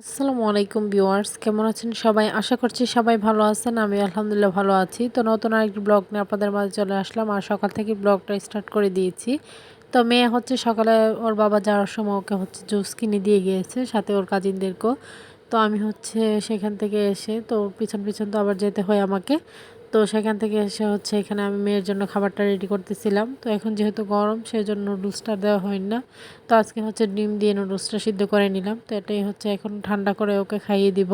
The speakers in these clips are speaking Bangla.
আসসালামু আলাইকুম ভিউয়ার্স, কেমন আছেন সবাই? আশা করছি সবাই ভালো আছেন আমি আলহামদুলিল্লাহ ভালো আছি। তো নতুন আরেকটি ব্লগ নিয়ে আপনাদের মাঝে চলে আসলাম আর সকাল থেকে ব্লগটা স্টার্ট করে দিয়েছি। তো মেয়ে হচ্ছে সকালে ওর বাবা যাওয়ার সময় ওকে হচ্ছে জুস কিনে দিয়ে গিয়েছে, সাথে ওর কাজিনদেরকেও। তো আমি হচ্ছে সেখান থেকে এসে তো পিছন পিছন তো আবার যেতে হয় আমাকে। তো সেখান থেকে এসে হচ্ছে এখানে আমি মেয়ের জন্য খাবারটা রেডি করতেছিলাম। তো এখন যেহেতু গরম সেই জন্য নুডলসটা দেওয়া হয় না। তো আজকে হচ্ছে ডিম দিয়ে নুডলসটা সিদ্ধ করে নিলাম। তো এটাই হচ্ছে এখন ঠান্ডা করে ওকে খাইয়ে দিব।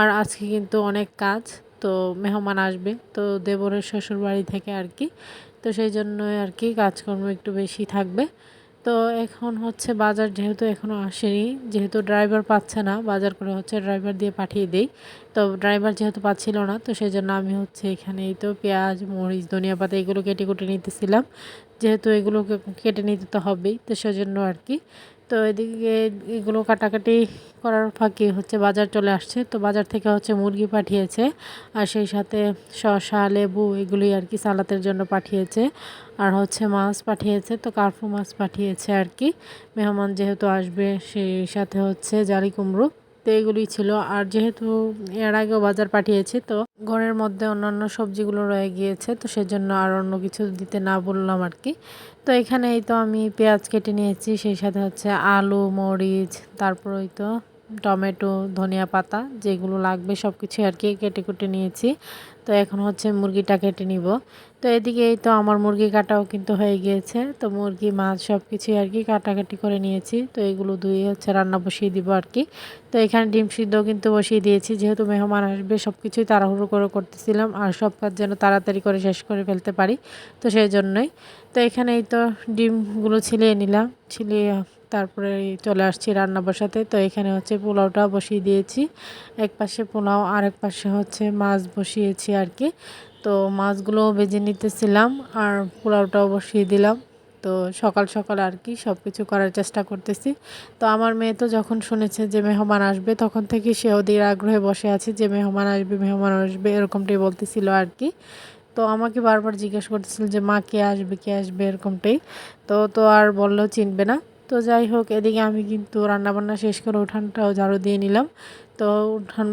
আর আজকে কিন্তু অনেক কাজ, তো মেহমান আসবে। তো দেবরের শ্বশুর বাড়ি থেকে আর কি। তো সেই জন্যই আর কি কাজকর্ম একটু বেশি থাকবে। তো এখন হচ্ছে বাজার যেহেতু এখনও আসেনি, যেহেতু ড্রাইভার পাচ্ছে না, বাজার করে হচ্ছে ড্রাইভার দিয়ে পাঠিয়ে দেই। তো ড্রাইভার যেহেতু পাচ্ছিল না, তো সেই জন্য আমি হচ্ছে এখানে এই তো পেঁয়াজ, মরিচ, ধনিয়া পাতা এগুলো কেটে কুটে নিতেছিলাম। যেহেতু এগুলোকে কেটে নিতে তো হবেই, তো সেজন্য আর কি। তো এদিকে এগুলো কাটাকাটি করার ফাঁকি হচ্ছে বাজার চলে আসছে। তো বাজার থেকে হচ্ছে মুরগি পাঠিয়েছে আর সেই সাথে শশা লেবু এগুলি আর কি সালাতের জন্য পাঠিয়েছে। আর হচ্ছে মাছ পাঠিয়েছে, তো কার্ফু মাছ পাঠিয়েছে আর কি। মেহমান যেহেতু আসবে, সেই সাথে হচ্ছে জালি কুমড়ো। তো এগুলোই ছিল। আর যেহেতু এর আগেও বাজার পাঠিয়েছি, তো ঘরের মধ্যে অন্যান্য সবজিগুলো রয়ে গিয়েছে, তো সেজন্য আর অন্য কিছু দিতে না বললাম আর কি। তো এখানেই তো আমি পেঁয়াজ কেটে নিয়েছি, সেই সাথে হচ্ছে আলু, মরিচ, তারপর ওই তো টমেটো, ধনিয়া পাতা, যেগুলো লাগবে সব কিছু আর কি কেটে কুটে নিয়েছি। তো এখন হচ্ছে মুরগিটা কেটে নিব। তো এদিকে এই তো আমার মুরগি কাটাও কিন্তু হয়ে গিয়েছে। তো মুরগি, মাছ সব কিছুই আর কি কাটাকাটি করে নিয়েছি। তো এগুলো ধুয়ে হচ্ছে রান্না বসিয়ে দিব আর কি। তো এখানে ডিম সিদ্ধ কিন্তু বসিয়ে দিয়েছি। যেহেতু মেহমান আসবে সব কিছুই তাড়াহুড়ো করে করতেছিলাম আর সব কাজ যেন তাড়াতাড়ি করে শেষ করে ফেলতে পারি। তো সেই জন্যই। তো এখানে এই তো ডিমগুলো ছিলিয়ে নিলাম। ছিলিয়ে তারপরে চলে আসছি রান্না বসাতে। তো এখানে হচ্ছে পোলাওটা বসিয়ে দিয়েছি। এক পাশে পোলাও আর এক পাশে হচ্ছে মাছ বসিয়েছি আর কি। তো মাছগুলোও বেজে নিতেছিলাম আর পোলাওটাও বসিয়ে দিলাম। তো সকাল সকাল আর কি সব কিছু করার চেষ্টা করতেছি। তো আমার মেয়ে তো যখন শুনেছে যে মেহমান আসবে, তখন থেকে সে ওদের আগ্রহে বসে আছে যে মেহমান আসবে মেহমান আসবে, এরকমটাই বলতেছিল আর কি। তো আমাকে বারবার জিজ্ঞেস করতেছিল যে মা কে আসবে কে আসবে, এরকমটাই। তো তো আর বললেও চিনবে না। তো যাই হোক, এদিকে আমি কিন্তু রান্নাবান্না শেষ করে উঠানটাও ঝাড়ু দিয়ে নিলাম। তো উঠান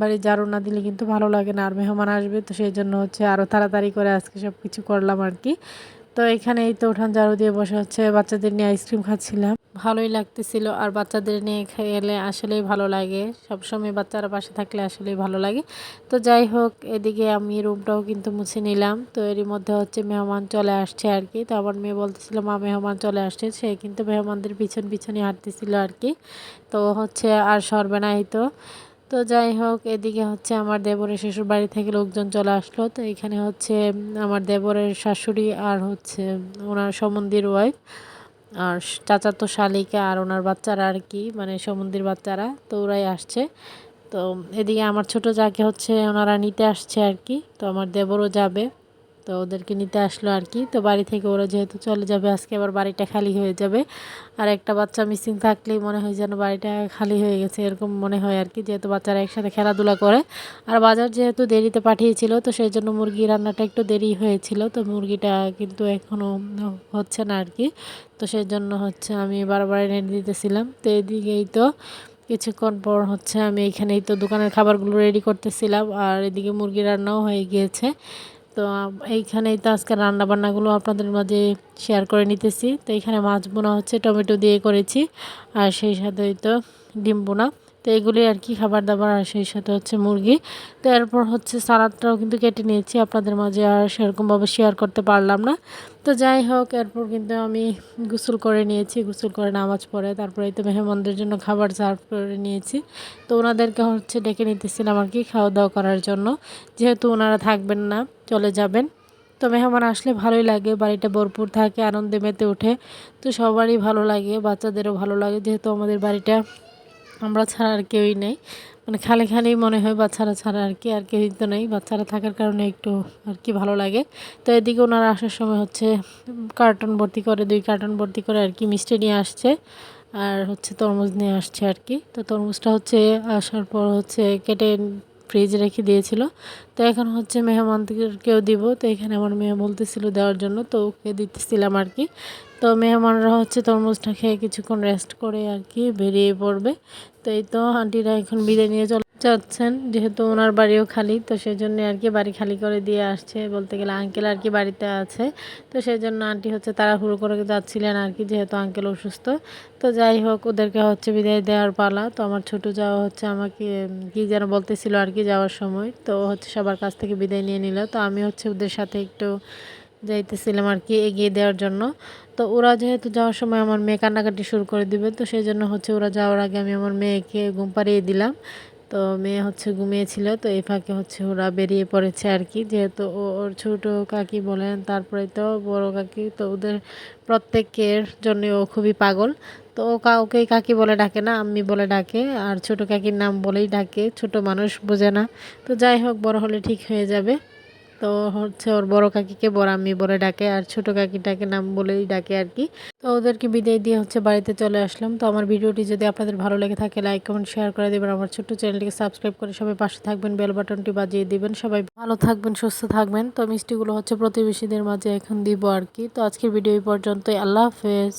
বাড়ি ঝাড়ু না দিলে কিন্তু ভালো লাগে না, আর মেহমান আসবে, তো সেই জন্য হচ্ছে আরও তাড়াতাড়ি করে আজকে সব কিছু করলাম আর কি। তো এখানেই তো উঠান ঝাড়ু দিয়ে বসে হচ্ছে, বাচ্চাদের নিয়ে আইসক্রিম খাচ্ছিলাম। ভালোই লাগতেছিল আর বাচ্চাদের নিয়ে খেলে আসলেই ভালো লাগে। সবসময় বাচ্চারা পাশে থাকলে আসলেই ভালো লাগে। তো যাই হোক, এদিকে আমি রুমটাও কিন্তু মুছে নিলাম। তো এরই মধ্যে হচ্ছে মেহমান চলে আসছে আর কি। তো আমার মেয়ে বলতেছিল, মা, মেহমান চলে আসছে। সে কিন্তু মেহমানদের পিছন পিছনে হাঁটতেছিল আর কি। তো হচ্ছে আর সরবে না এই তো। তো যাই হোক, এদিকে হচ্ছে আমার দেবরের শ্বশুর বাড়ি থেকে লোকজন চলে আসলো। তো এখানে হচ্ছে আমার দেবরের শাশুড়ি আর হচ্ছে ওনার সমন্দির ওয়াইফ আর চাচা তো শালিকা আর ওনার বাচ্চারা আর কি মানে সমুদ্রের বাচ্চারা, তো ওরাই আসছে। তো এদিকে আমার ছোট যাকে হচ্ছে ওনারা নিতে আসছে আর কি, তো আমার দেবরও যাবে। তো ওদেরকে নিতে আসলো আর কি। তো বাড়ি থেকে ওরা যেহেতু চলে যাবে, আজকে আবার বাড়িটা খালি হয়ে যাবে। আর একটা বাচ্চা মিসিং থাকলেই মনে হয় যেন বাড়িটা খালি হয়ে গেছে, এরকম মনে হয় আর কি, যেহেতু বাচ্চারা একসাথে খেলাধুলা করে। আর বাজার যেহেতু দেরিতে পাঠিয়েছিল, তো সেই জন্য মুরগি রান্নাটা একটু দেরি হয়েছিল, তো মুরগিটা কিন্তু এখনও হচ্ছে না আর কি। তো সেই জন্য হচ্ছে আমি বারবার এনে দিতেছিলাম। তো এদিকেই তো কিছুক্ষণ পর হচ্ছে আমি এখানেই তো দোকানের খাবারগুলো রেডি করতেছিলাম, আর এদিকে মুরগি রান্নাও হয়ে গিয়েছে। তো এইখানেই তো আজকে রান্নাবান্নাগুলো আপনাদের মাঝে শেয়ার করে নিতেছি। তো এখানে মাছ বোনা হচ্ছে, টমেটো দিয়ে করেছি। আর সেই সাথে তো ডিম বোনা। তো এগুলি আর কি খাবার দাবার আর সেই সাথে হচ্ছে মুরগি। তো এরপর হচ্ছে সালাদটাও কিন্তু কেটে নিয়েছি, আপনাদের মাঝে আর সেরকমভাবে শেয়ার করতে পারলাম না। তো যাই হোক, এরপর কিন্তু আমি গোসল করে নিয়েছি, গোসল করে নামাজ পড়ে, তারপরে তো মেহমানদের জন্য খাবার সার্ভ করে নিয়েছি। তো ওনাদেরকে হচ্ছে ডেকে নিতেছিলাম আর কি খাওয়া দাওয়া করার জন্য। যেহেতু ওনারা থাকবেন না, চলে যাবেন। তো মেহমান আসলে ভালোই লাগে বাড়িটা ভরপুর থাকে, আনন্দে মেতে ওঠে। তো সবারই ভালো লাগে, বাচ্চাদেরও ভালো লাগে, যেহেতু আমাদের বাড়িটা আমরা ছাড়া আর কেউই নেই। মানে খালি খালি মনে হয় বাচ্চারা ছাড়া আর কি, আর কেউই তো নেই। বাচ্চারা থাকার কারণে একটু আর কি ভালো লাগে। তো এদিকে ওনারা আসার সময় হচ্ছে কার্টন ভর্তি করে, দুই কার্টন ভর্তি করে আর কি মিষ্টি নিয়ে আসছে। আর হচ্ছে তরমুজ নিয়ে আসছে আর কি। তো তরমুজটা হচ্ছে আসার পর হচ্ছে কেটে ফ্রিজে রেখে দিয়েছিল। তো এখন হচ্ছে মেহমানকেও দিব। তো এখানে আমার মেয়ে বলতেছিল দেওয়ার জন্য। তো ওকে দিতেছিলাম আর কি। তো মেহমানরা হচ্ছে তরমুজটা খেয়ে কিছুক্ষণ রেস্ট করে আর কি বেরিয়ে পড়বে। তো এই তো আন্টিরা এখন বিদায় নিয়ে চলে যাচ্ছেন যেহেতু ওনার বাড়িও খালি, তো সেই জন্য আর কি বাড়ি খালি করে দিয়ে আসছে। বলতে গেলে আঙ্কেল আর কি বাড়িতে আছে। তো সেই জন্য আন্টি হচ্ছে তারা তাড়াহুড়ো করে যাচ্ছিলেন আর কি, যেহেতু আঙ্কেল অসুস্থ। তো যাই হোক, ওদেরকে হচ্ছে বিদায় দেওয়ার পালা। তো আমার ছোট যাওয়া হচ্ছে আমাকে কি যেন বলতেছিল আর কি যাওয়ার সময়। তো হচ্ছে সবার কাছ থেকে বিদায় নিয়ে নিল। তো আমি হচ্ছে ওদের সাথে একটু যাইতেছিলাম আর কি এগিয়ে দেওয়ার জন্য। তো ওরা যেহেতু যাওয়ার সময় আমার মেয়ে কান্নাকাটি শুরু করে দিবে, তো সেই জন্য হচ্ছে ওরা যাওয়ার আগে আমি আমার মেয়েকে ঘুম পাড়িয়ে দিলাম। তো মেয়ে হচ্ছে ঘুমিয়েছিল, তো এই ফাঁকে হচ্ছে ওরা বেরিয়ে পড়েছে আর কি। যেহেতু ওর ছোটো কাকি বলেন, তারপরে তো বড় কাকি, তো ওদের প্রত্যেকের জন্য ও খুবই পাগল। তো ও কাউকে কাকি বলে ডাকে না, আম্মি বলে ডাকে, আর ছোট কাকির নাম বলেই ডাকে, ছোট মানুষ বোঝে না। তো যাই হোক, বড় হলে ঠিক হয়ে যাবে। তো হচ্ছে ওর বড় কাকিকে বড় আম্মি বলে ডাকে, আর ছোট কাকিটাকে নাম বলেই ডাকে আর কি। তো ওদেরকে বিদায় দিয়ে হচ্ছে বাড়িতে চলে আসলাম। তো আমার ভিডিওটি যদি আপনাদের ভালো লেগে থাকে লাইক কমেন্ট শেয়ার করে দেবেন। আমার ছোট্ট চ্যানেলটিকে সাবস্ক্রাইব করে সবাই পাশে থাকবেন বেল বাটনটি বাজিয়ে দিবেন। সবাই ভালো থাকবেন, সুস্থ থাকবেন। তো মিষ্টিগুলো হচ্ছে প্রতিবেশীদের মাঝে এখন দিব আর কি। তো আজকের ভিডিও এই পর্যন্তই। আল্লাহ হাফেজ।